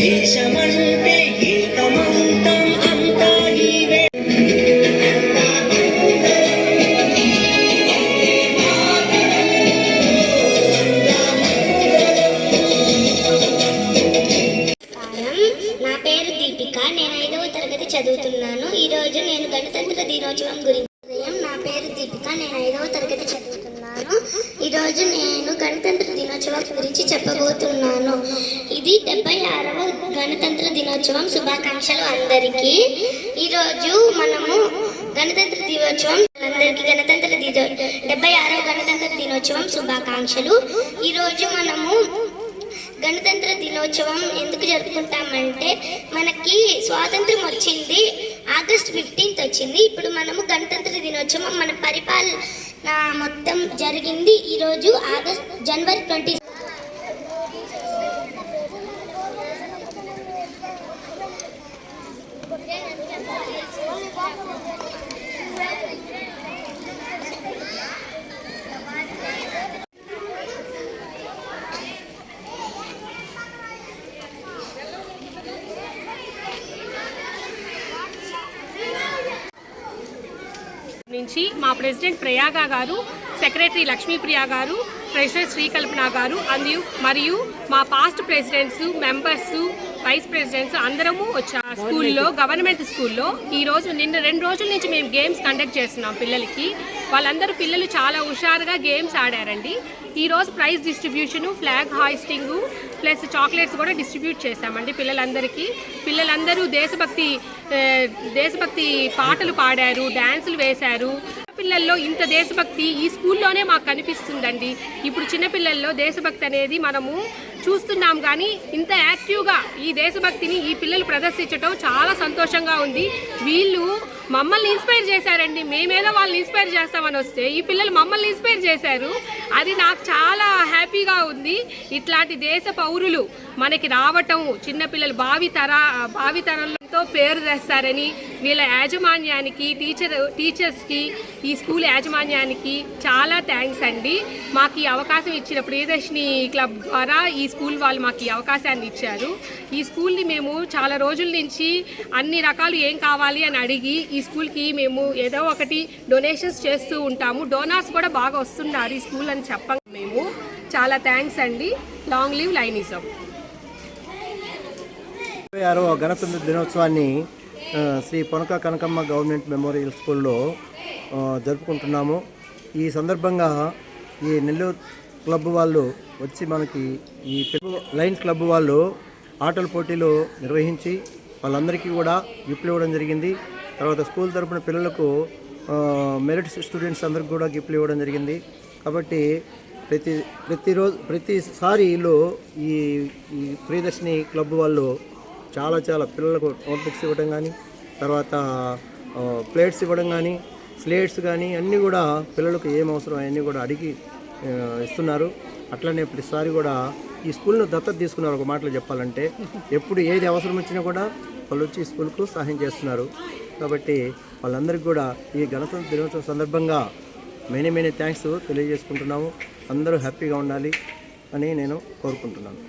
దేశమంటే ఏకమంతం అంతా నా పేరు దీపిక. నేను ఐదవ తరగతి చదువుతున్నాను. ఈరోజు నేను గణతంత్ర దినోత్సవం గురించి నా పేరు దీపిక. నేను ఐదవ తరగతి చదువు ఈరోజు నేను గణతంత్ర దినోత్సవం గురించి చెప్పబోతున్నాను. ఇది డెబ్బై ఆరవ గణతంత్ర దినోత్సవం. శుభాకాంక్షలు అందరికీ. ఈరోజు మనము గణతంత్ర దినోత్సవం అందరికీ గణతంత్ర దినో డెబ్బై ఆరవ గణతంత్ర దినోత్సవం శుభాకాంక్షలు. ఈరోజు మనము గణతంత్ర దినోత్సవం ఎందుకు జరుపుకుంటామంటే మనకి స్వాతంత్రం వచ్చింది ఆగస్ట్ ఫిఫ్టీన్త్ వచ్చింది. ఇప్పుడు మనము గణతంత్ర దినోత్సవం మన పరిపాలన మొత్తం జరిగింది ఈరోజు ఆగస్ట్ జనవరి ట్వంటీ నుంచి మా ప్రెసిడెంట్ ప్రయాగ గారు సెక్రటరీ లక్ష్మీప్రియ గారు ప్రెసిడెంట్ శ్రీకల్పన గారు అందు మరియు మా past presidents members vice presidents అందరము వచ్చా స్కూల్లో గవర్నమెంట్ స్కూల్లో. ఈ రోజు నిన్న రెండు రోజుల నుంచి మేము గేమ్స్ కండక్ట్ చేస్తున్నాం పిల్లలకి. వాళ్ళందరూ పిల్లలు చాలా హుషారుగా గేమ్స్ ఆడారండి. ఈ రోజు prize distribution flag hoisting plus chocolates కూడా డిస్ట్రిబ్యూట్ చేశామండి పిల్లలందరికీ. పిల్లలందరూ దేశభక్తి దేశభక్తి పాటలు పాడారు డ్యాన్సులు వేశారు. పిల్లల్లో ఇంత దేశభక్తి ఈ స్కూల్లోనే మాకు కనిపిస్తుందండి. ఇప్పుడు చిన్నపిల్లల్లో దేశభక్తి అనేది మనము చూస్తున్నాం కానీ ఇంత యాక్టివ్గా ఈ దేశభక్తిని ఈ పిల్లలు ప్రదర్శించడం చాలా సంతోషంగా ఉంది. వీళ్ళు మమ్మల్ని ఇన్స్పైర్ చేశారండి. మేమేదో వాళ్ళని ఇన్స్పైర్ చేస్తామని వస్తే ఈ పిల్లలు మమ్మల్ని ఇన్స్పైర్ చేశారు. అది నాకు చాలా హ్యాపీగా ఉంది. ఇట్లాంటి దేశ పౌరులు మనకి రావటం చిన్నపిల్లలు భావి తర భావి తరంలో ఎంతో పేరు తెస్తారని వీళ్ళ యాజమాన్యానికి టీచర్ టీచర్స్కి ఈ స్కూల్ యాజమాన్యానికి చాలా థ్యాంక్స్ అండి. మాకు ఈ అవకాశం ఇచ్చిన ప్రియదర్శిని క్లబ్ ద్వారా ఈ స్కూల్ వాళ్ళు మాకు ఈ అవకాశాన్ని ఇచ్చారు. ఈ స్కూల్ని మేము చాలా రోజుల నుంచి అన్ని రకాలు ఏం కావాలి అని అడిగి ఈ స్కూల్కి మేము ఏదో ఒకటి డొనేషన్స్ చేస్తూ ఉంటాము. డోనార్స్ కూడా బాగా వస్తున్నారు ఈ స్కూల్ అని చెప్పం మేము. చాలా థ్యాంక్స్ అండి. లాంగ్ లీవ్ లైనిజం. ఇరవై ఆరవ గణతంత్ర దినోత్సవాన్ని శ్రీ పొనక కనకమ్మ గవర్నమెంట్ మెమోరియల్ స్కూల్లో జరుపుకుంటున్నాము. ఈ సందర్భంగా ఈ నెల్లూరు క్లబ్ వాళ్ళు వచ్చి మనకి ఈ లైన్స్ క్లబ్ వాళ్ళు ఆటల పోటీలు నిర్వహించి వాళ్ళందరికీ కూడా గిఫ్ట్లు ఇవ్వడం జరిగింది. తర్వాత స్కూల్ తరపున పిల్లలకు మెరిట్స్ మెరిట్ స్టూడెంట్స్ అందరికి కూడా గిఫ్ట్లు ఇవ్వడం జరిగింది. కాబట్టి ప్రతి ప్రతిరోజు ప్రతిసారి ఈ ఈ ప్రియదర్శిని క్లబ్ వాళ్ళు చాలా చాలా పిల్లలకు నోట్బుక్స్ ఇవ్వడం కానీ తర్వాత ప్లేట్స్ ఇవ్వడం కానీ స్లేట్స్ కానీ అన్నీ కూడా పిల్లలకు ఏం అవసరం అవన్నీ కూడా అడిగి ఇస్తున్నారు. అట్లనే ప్రతిసారి కూడా ఈ స్కూల్ను దత్తత తీసుకున్నారు. ఒక మాటలు చెప్పాలంటే ఎప్పుడు ఏది అవసరం వచ్చినా కూడా వాళ్ళు వచ్చి స్కూల్కు సహాయం చేస్తున్నారు. కాబట్టి వాళ్ళందరికీ కూడా ఈ గణతంత్ర దినోత్సవం సందర్భంగా మెనీ మెనీ థ్యాంక్స్ తెలియజేసుకుంటున్నాము. అందరూ హ్యాపీగా ఉండాలి అని నేను కోరుకుంటున్నాను.